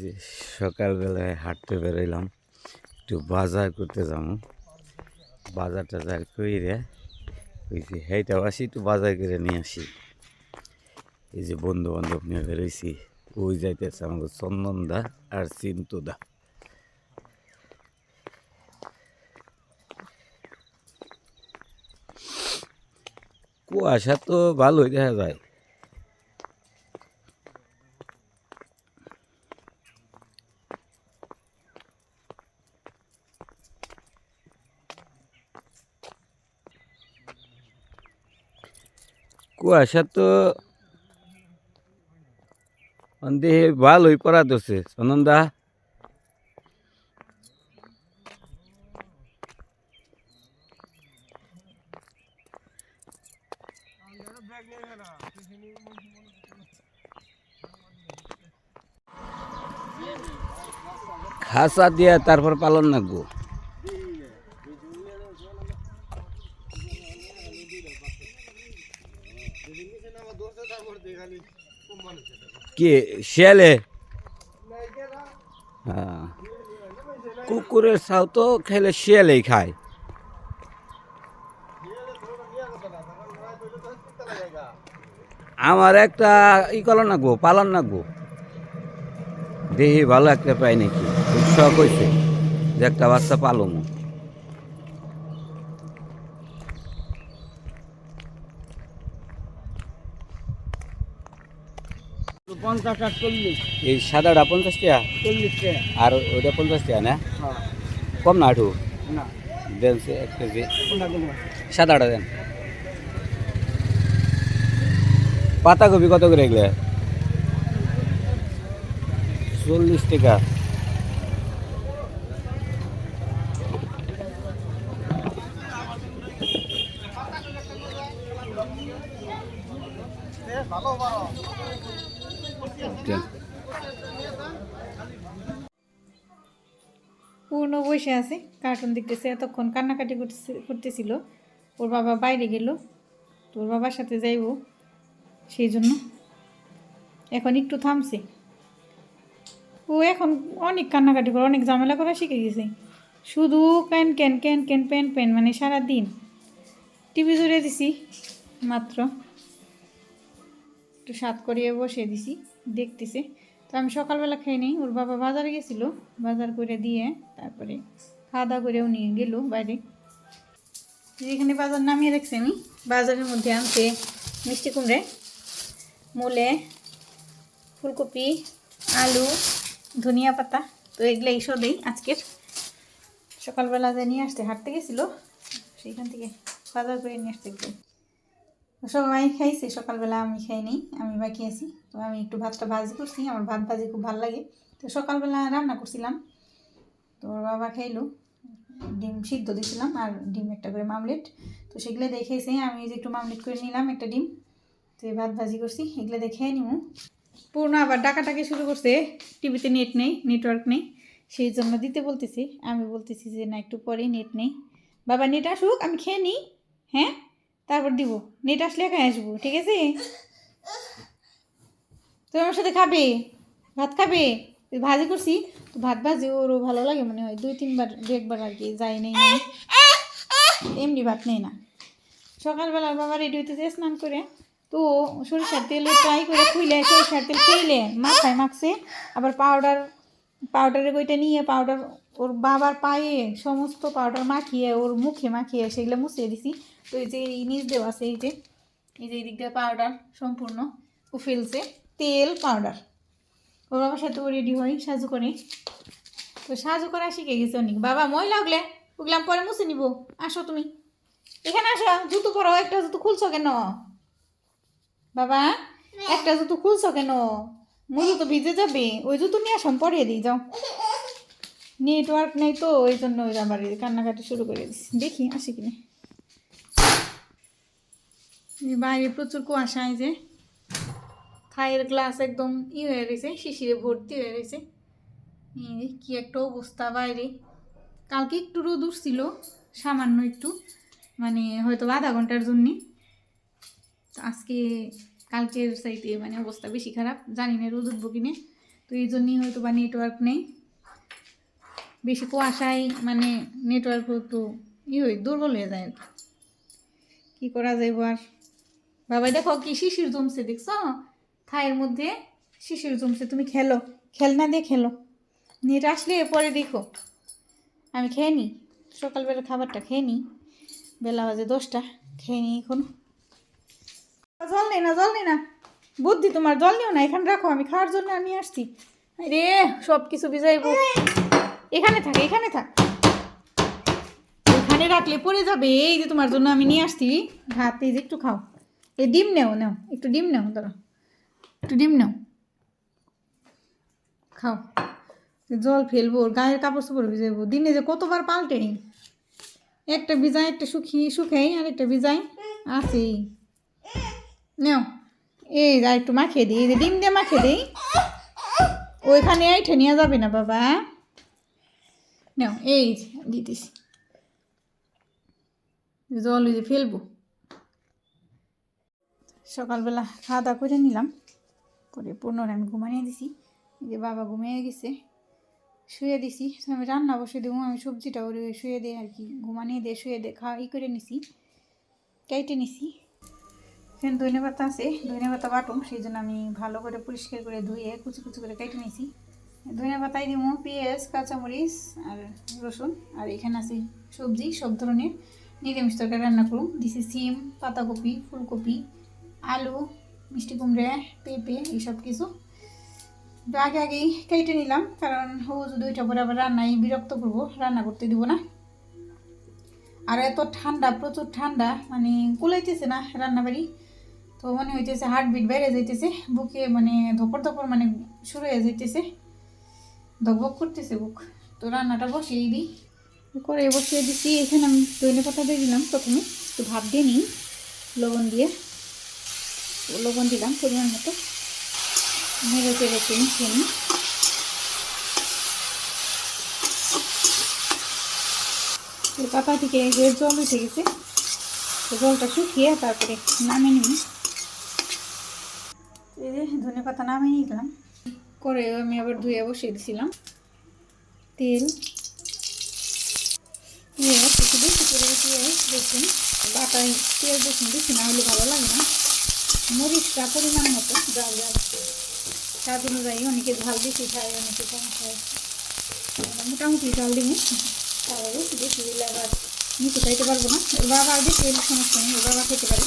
যে সকালবেলায় হাঁটতে বেরোইলাম, একটু বাজার করতে যাব। বাজার টাজার করে ওই যে হেঁটেও আসি, একটু বাজার করে নিয়ে আসি। এই যে বন্ধু বান্ধব নিয়ে বেরোইছি, ওই যাইতেছে আমাদের চন্দনদা আর চিন্তুদা। কুয়াশা তো ভালোই দেখা যায়। কুয়াশা তো দেহে ভালোই পড়া ধরছে সনন্দা। খাসা দিয়া তারপর পালন নাগবো কে, শিয়ালে? হ্যাঁ। কুকুরের ছাও তো খেলে শিয়ালেই খায়। আমার একটা ই কলন নাগবো পালন নাগবো দেহি ভালো একটা পাই নাকি উৎসাহ হয়েছে যে একটা বাচ্চা পালমো। পঞ্চাশ আর চল্লিশ। এই সাদাটা পঞ্চাশ টাকা? চল্লিশ টাকা। আর ওইটা পঞ্চাশ টাকা না? হ্যাঁ। কম না আঠু না। দেন সে এক কেজি। সাদাটা দেন। পাতাকপি কত করে এগুলো? চল্লিশ টাকা। পূর্ণ বসে আছে কার্টুন দেখতেছে, এতক্ষণ কান্নাকাটি করতেছে- করতেছিল। ওর বাবা বাইরে গেল তোর বাবার সাথে যাইব সেই জন্য। এখন একটু থামছে। ও এখন অনেক কান্নাকাটি করে, অনেক ঝামেলা করা শিখে গেছে। শুধু ক্যান ক্যান ক্যান ক্যান প্যান প্যান মানে সারা দিন টিভি জুড়ে দিছি, মাত্র। একটু সাত করিয়ে বসে দিছি, দেখতেছে। তো আমি সকালবেলা খাই নিই, ওর বাবা বাজারে গেছিল, বাজার করে দিয়ে তারপরে খাওয়া দাওয়া করেও নিয়ে গেল বাইরে। যেখানে বাজার নামিয়ে রাখছি আমি, বাজারের মধ্যে আনছে মিষ্টি কুমড়ে, মূলে ফুলকপি, আলু, ধনিয়া পাতা, তো এগুলো এইসব দেই আজকের। সকালবেলা যে নিয়ে আসতে হাঁটতে গেছিল, সেইখান থেকে বাজার করে নিয়ে আসতে গেলো। সবাই খাইছে, সকালবেলা আমি খাইনি আমি বাকি আছি। তো আমি একটু ভাতটা ভাজি করছি, আমার ভাত ভাজি খুব ভালো লাগে। তো সকালবেলা রান্না করছিলাম, তো বাবা খাইলো। ডিম সিদ্ধ দিয়েছিলাম আর ডিম একটা করে মামলেট। তো সেগুলো দেখেছি আমি যে একটু মামলেট করে নিলাম একটা ডিম। তো ভাত ভাজি করছি, এগুলো দেখে নিমু। পূর্ণ আবার ডাকাটাকে শুরু করছে, টিভিতে নেট নেই, নেটওয়ার্ক নেই। সেই জন্য দিতে বলতেছি, আমি বলতেছি যে না, একটু পরেই নেট নেই। বাবা, নেট আসুক, আমি খেয়ে নিই হ্যাঁ? তারপর দিব। নেট আসলে একাই আসব, ঠিক আছে? তুমি আমার সাথে খাবে? ভাত খাবে? ভাজি করছি। তো ভাত ভাজি, ওরও ভালো লাগে মনে হয়। দুই, তিনবার দু একবার আর কি যাই, নেই এমনি ভাত নেই না। সকালবেলা বাবা রেডি হইতেছে স্নান করে। তো সরিষার তেল ট্রাই করে খুইলে, সরিষার তেল খেলে মাথায় মাখছে। আবার পাউডার পাউডারের বইটা নিয়ে পাউডার ওর বাবার পায়ে সমস্ত পাউডার মাখিয়ে, ওর মুখে মাখিয়ে সেগুলো মুছিয়ে দিছি। তো এই যে এই নিচ দেওয়া আছে, এই যে এই যে এই দিক দিয়ে পাউডার সম্পূর্ণ ও ফেলছে। তেল পাউডার ওর বাবার সাথে রেডি হই সাজু করে তো সাজু করা শিখে গেছে অনেক। বাবা, মই লাগলে? ওগুলো আমি পরে মুছে নিব। আসো তুমি। এখানে আসো, জুতো পরো। একটা জুতো খুলছো কেন? বাবা, একটা জুতো খুলছো কেন? মুজু তো ভিজে যাবে। ওই জুতো নিয়ে আসো, আমি পরিয়ে দিই, যাও। নেটওয়ার্ক নেই তো, ওই জন্য ওই আবার কান্নাকাটি শুরু করে দিচ্ছি দেখি, আসি কিনা। বাইরে প্রচুর কুয়াশা এই যে। থায়ের গ্লাস একদম ই হয়ে রয়েছে, শিশিরে ভর্তি হয়ে রয়েছে। কি একটা অবস্থা বাইরে। কালকে একটু রোদ উঠছিল, সামান্য একটু মানে হয়তো আধা ঘণ্টার জন্যে। আজকে কালকের সাইতে মানে অবস্থা বেশি খারাপ, জানি না রোদ উঠবো কিনে। তো এই জন্যই হয়তো বা নেটওয়ার্ক নেই। বেশি কুয়াশায় মানে নেটওয়ার্ক একটু ই হয়ে, দুর্বল হয়ে যায় কি। করা যাইব আর? বাবা দেখো কি শিশির জমছে, দেখছ? থায়ের মধ্যে শিশির জমছে, তুমি খেলো। খেলনা দিয়ে খেলো। নেট আসলে পরে দেখো। আমি খেয়ে নিই সকালবেলা খাবারটা খেয়ে নিই বেলা বাজে দশটা। খেয়ে নিই এখন। জল নেই না, জল নেই না। বুদ্ধি তোমার, জল নিও না। এখানে রাখো, আমি খাওয়ার জন্য আমি আসছি। রে সব কিছু ভিজাইব। এখানে থাক এখানে থাক। এখানে রাখলে পড়ে যাবে। এই যে তোমার জন্য আমি নিয়ে আসছি। ভাত, এই যে একটু খাও। এই ডিম নেও, নাও। একটু ডিম নেও ধরো একটু ডিম নাও। খাও। জল ফেলব গায়ের কাপড় চোপড় ভিজাইবো দিনে যে কতবার পাল্টে একটা ভিজাই, একটা শুকিয়ে শুকাই, আর একটা ভিজাই, আছেই। নাও, এই আর একটু মাখিয়ে দিই। যে ডিম দিয়ে মাখিয়ে দিই, ওইখানে এইঠে নিয়ে যাবে না বাবা। নাও, এই যে দিতেছি। জল যে ফেলব। সকালবেলা খাওয়া দাওয়া করে নিলাম। করে পুনরায় আমি ঘুমানিয়ে দিছি। যে বাবা ঘুমিয়ে গেছে, শুয়ে দিছি। আমি রান্না বসে দেবো, আমি সবজিটা ওরে শুয়ে দিই আর কি ঘুমানিয়ে দিয়ে শুয়ে দিয়ে খাওয়া ই করে নিছি, কেটে নিছি। এখানে ধনে পাতা আছে, ধনে পাতা বাটুম, সেই জন্য আমি ভালো করে পরিষ্কার করে ধুয়ে কুচি কুচি করে কেটে নিয়েছি ধনে পাতায় দিব পেঁয়াজ, কাঁচামরিচ আর রসুন, আর এখানে আছে সবজি, সব ধরনের। নিরামিষ তরকারি রান্না করুন দিছি সিম, পাতাকপি, ফুলকপি, আলু মিষ্টি কুমড়ে, পেঁপে, এইসব কিছু। আগে আগেই কেটে নিলাম, কারণ হবু দুইটা পরে আবার রান্নায় বিরক্ত করব, রান্না করতে দিব না। আর এত ঠান্ডা, প্রচুর ঠান্ডা মানে কুলাইতেছে না রান্নাবাড়ি। তো মনে হইতেছে হার্ট হার্টবিট বেড়ে যাইতেছে, বুকে মানে ধপর ধপর মানে শুরু হয়ে যাইতেছে। ধকবক করতেছে বুক। তো রান্নাটা বসিয়ে দিই। করে বসিয়ে দিচ্ছি এখানে আমি ধনে পাতা দিয়ে দিলাম প্রথমে, একটু ভাত দিয়ে নিই, লবণ দিয়ে। লবণ দিলাম পরিমাণ মতো। নেড়ে চেড়ে মিশিয়ে নিই পাতা থেকে যে জল উঠে গেছে জলটা শুকিয়ে তারপরে নামিয়ে নিই এই যে ধনে পাতা নামিয়ে নিলাম। করে আমি আবার ধুয়ে বসিয়ে দিছিলাম। তেল। পেঁয়াজ একটু বেশি করে পেঁয়াজ বাটায় পেঁয়াজ দেখুন বেশি না হলে ভালো লাগে না। মরিচটা পরিমাণ মতো জাল জাল স্বাদ অনুযায়ী অনেকে ঝাল বেশি খায়, অনেকে কম খায়। মোটামুটি ঝাল দিব তাহলে বেশি দিলে আবার নিচে খাইতে পারব না। বাবা আর বেশি এলে সমস্যা নেই বাবা খেতে পারে।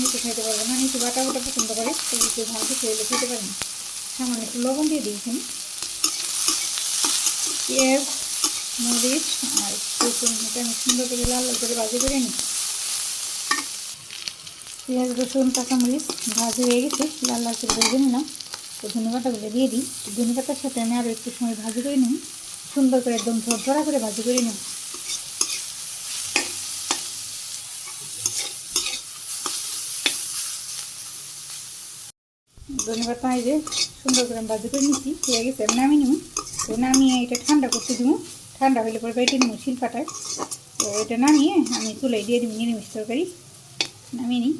নিচে খাইতে পারব না, নিচে বাটা বাটা পছন্দ করে। বেশি ঝাল বেশি হলে খেতে পারে না। সামান্য একটু লবণ দিয়ে দিয়েছেন পেঁয়াজ, মরিচ আর এটা আমি সুন্দর করে লাল লাল করে ভাজি করে নিই। পেঁয়াজ, রসুন, কাঁচামরিচ ভাজি হয়ে গেছে। লাল লাল করে ভেজে নিলাম। তো ধনে পাতাগুলো দিয়ে দিই। ধনে পাতার সাথে আমি আরও একটু সময় ভাজি করে নিই। সুন্দর করে একদম ঝরঝরা করে ভাজি করে নিই। ধনে পাতা এই যে সুন্দর করে আমি ভাজি করে নিচ্ছি হয়ে গেছে, আমি নামিয়ে নিব। তো নামিয়ে এটা ঠান্ডা করতে দিব। ঠান্ডা হলে পরে বেটে নিব শিলপাটায়। তো এটা নামিয়ে আমি তুলে দিয়ে দিব নিরামিষ তরকারি। নামিয়ে নিই।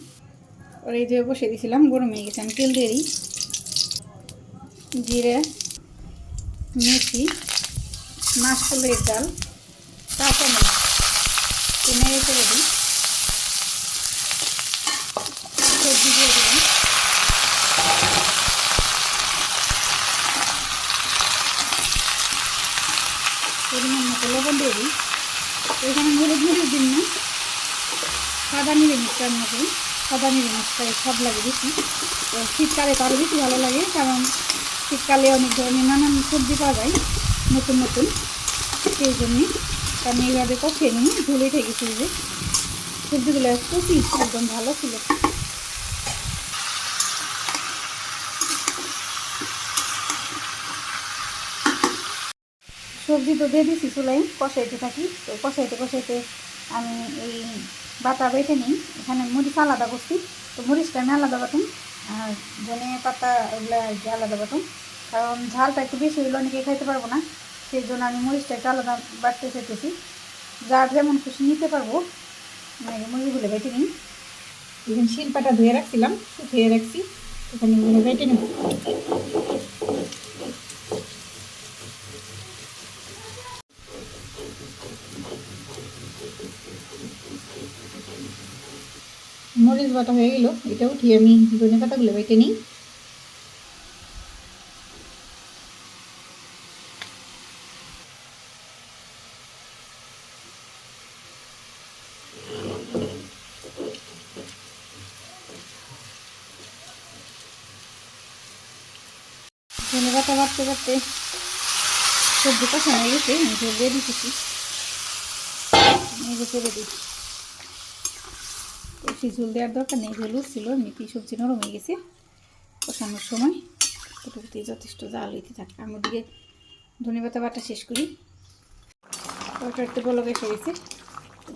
আর এই যে বসে দিয়েছিলাম গরম হয়ে গেছে, আমি তেল দিয়ে জিরে, মেথি মাসকলের ডাল, কাঁচামরিচ তো নেড়ে করে দিই। মতো লবণ দিয়ে দিই। এখানে মরিচ দিন না, সাদা নিরামিষ রান্না করি। সাদা নিরামিষটাই সব লাগে বেশি তো শীতকালে তো আরও বেশি ভালো লাগে, কারণ শীতকালে অনেক ধরনের নানান সবজি পাওয়া যায়, নতুন নতুন। সেই জন্যে আমি এইভাবে কষিয়ে নিই ধুলে থেকে যে। সবজিগুলো কচি একদম ভালো ছিল। সবজি তো দিয়েছি চুলাই কষাইতে থাকি। তো কষাইতে কষাইতে আমি এই বাটা বেটে নিই। এখানে মরিচ আলাদা করছি। তো মরিচটা আমি আলাদা বাটুম। আর ধনে পাতা ওগুলো কি আলাদা বাটুম। কারণ ঝালটা একটু বেশি হলে অনেকে খাইতে পারব না। সেই জন্য আমি মরিচটা একটু আলাদা বাটতে চাইতেছি। যার যেমন খুশি নিতে পারব। মানে মরিচগুলো বেটে নিই। এখানে শিলপাটা ধুয়ে রাখছিলাম, শুকিয়ে রাখছি। এখানে বেটে নেব। মরিচ বাটা হয়ে গেল এটা উঠিয়ে আমি ধনে পাতাগুলো বেটে নিই। ধনে পাতা বাটতে বাটতে সবজি কষানো হয়ে গেছে দিয়ে যে ফেলে দিই বেশি ঝুল দেওয়ার দরকার নেই ঝুলু ছিল এমনিতেই সবজি নরম হয়ে গেছে। কষানোর সময় মোটামুটি যথেষ্ট জাল হইতে থাকে। আমার দিকে ধনে পাতা বাটা শেষ করি। ওটা তো বলক এসে গেছে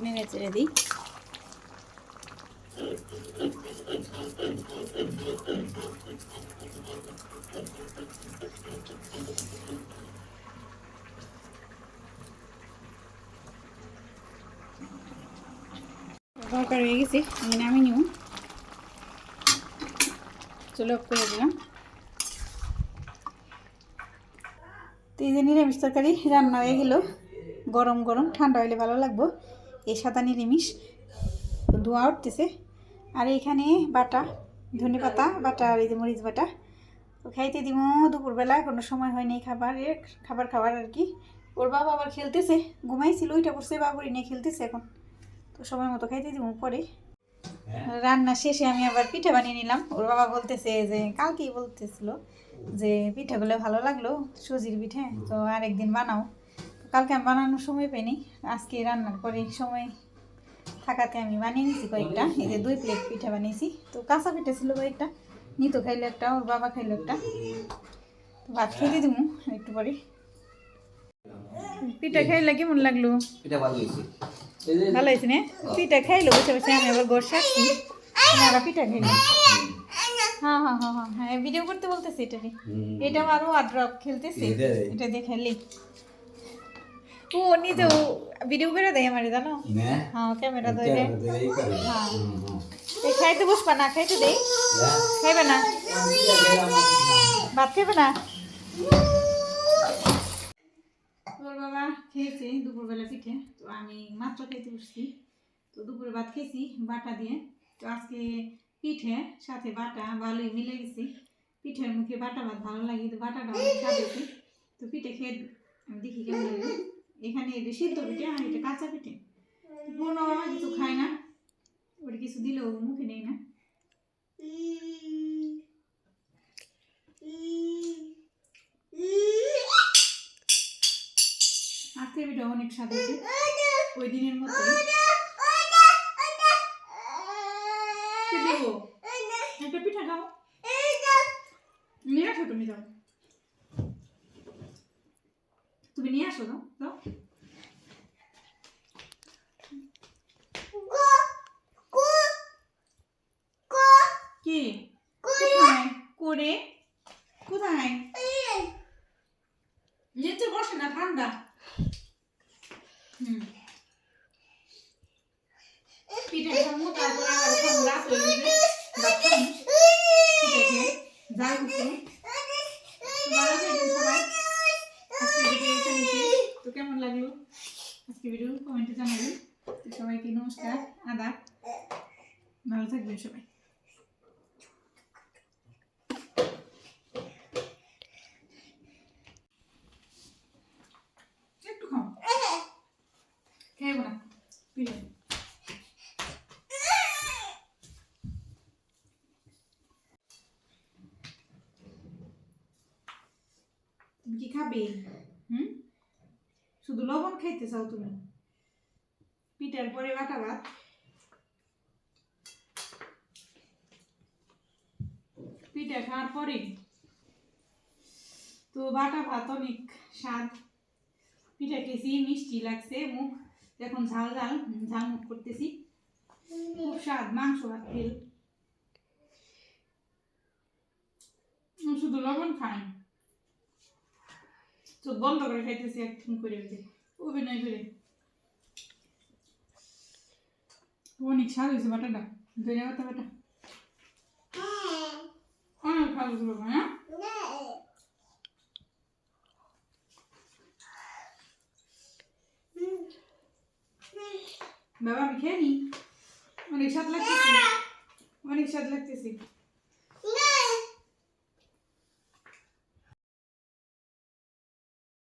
নেড়ে চেড়ে দিই। দরকার হয়ে গেছে, আমি নামিয়ে নিব। চলো অফ করে দিলাম। তো এই যে নিরামিষ তরকারি রান্না হয়ে গেল। গরম গরম, ঠান্ডা হলে ভালো লাগবো। এই সাদা নিরামিষ। ধোয়া উঠতেছে। আর এইখানে বাটা, ধনে পাতা, বাটা আর এই যে মরিচ বাটা। তো খাইতে দিব দুপুরবেলা, কোনো সময় হয়নি খাবারের, খাবার খাবার আর কি। ওর বাবা আবার খেলতেছে, ঘুমাইছিল, ওইটা পড়ছে বাবুরি নিয়ে খেলতেছে এখন। সময় মতো খাইতে দিব পরে। রান্না শেষে আমি আবার পিঠা বানিয়ে নিলাম। ওর বাবা বলতেছে যে কালকেই বলতেছিল যে পিঠাগুলো ভালো লাগল সুজির পিঠে তো আরেকদিন বানাও। কালকে আমি বানানোর সময় পাইনি আজকে রান্নার পরে সময় থাকাতে আমি বানিয়ে নিয়েছি কয়েকটা। এই যে দুই প্লেট পিঠা বানিয়েছি। তো কাঁচা পিঠা ছিল কয়েকটা নিতো খাইলো একটা ওর বাবা খাইলো একটা। তো ভাত খেতে দিব একটু পরে। পিঠা খাইলে কেমন লাগল? এটা ভালো ভালো হয়েছে না? পিঠা খাইলো বসে বসে আমি আবার গোর সারছি। আপনারা পিঠা খাইলো। হ্যাঁ হ্যাঁ হ্যাঁ হ্যাঁ হ্যাঁ ভিডিও করতে বলতেছি এটা এটা আরও আড্রপ খেলতেছে। এটা দেখাইলি ও নিজে ভিডিও করে দেয় আমার জানো? হ্যাঁ ক্যামেরা ধরে। হ্যাঁ। এই খাইতে বসবা না খাইতে দেই খাইবে না? ভাত খাইবে না তোর বাবা খেয়েছে দুপুরবেলা পিঠে, তো আমি মাত্র খেতে বসছি। তো দুপুরে ভাত খেয়েছি, বাটা দিয়ে। তো আজকে পিঠে সাথে বাটা ভালোই মিলে গেছে। পিঠের মুখে বাটা ভাত ভালো লাগে, তো বাটাটা অনেক স্বাদ তো পিঠে খেয়ে দেখি কেমন লাগে। এখানে এটা সিদ্ধ পিঠে আর এটা কাঁচা পিঠে। কোনো বাবা কিছু খায় না। ওটা কিছু দিলেও মুখে হয়েছে ওই দিনের মতো। একটা পিঠা খাও। নিয়ে আসো তুমি যাও তুমি নিয়ে আসো, দাও দাও। কি? করে কোথায় নিচে বসে না ঠান্ডা হুম পিঠে খাব তারপরে আবার খাব রাত হয়ে যাবে রাত খাব পিঠে খেয়ে যাই উঠো ভালো থাকবেন সবাই আজকে ভিডিও এখানে শেষ তো কেমন লাগল আজকে কমেন্টে জানাবেন সবাইকে নমস্কার, আদাব। ভালো থাকবেন সবাই। একটু খাও। তুমি কি খাবে? হুম? শুধু লবণ খাইতে চাও তুমি? পিঠার পরে বাটা ভাত। পিঠা খাওয়ার পরে তো বাটা ভাত অনেক স্বাদ। পিঠা খেয়েছি মিষ্টি লাগছে মুখ। এখন ঝাল ঝাল ঝাল মুখ করতেছি। খুব স্বাদ মাংস ভাত উম, শুধু লবণ খাই। চোখ বন্ধ করে খাইতেছি একদম করে অভিনয় করে। অনেক স্বাদ হয়েছে, বাটাটা। ধরে বাটা। অনেক স্বাদ হয়েছে বাবা হ্যাঁ? বাবা, আমি খেয়ে নি। অনেক স্বাদ লাগতেছে। অনেক স্বাদ লাগতেছে।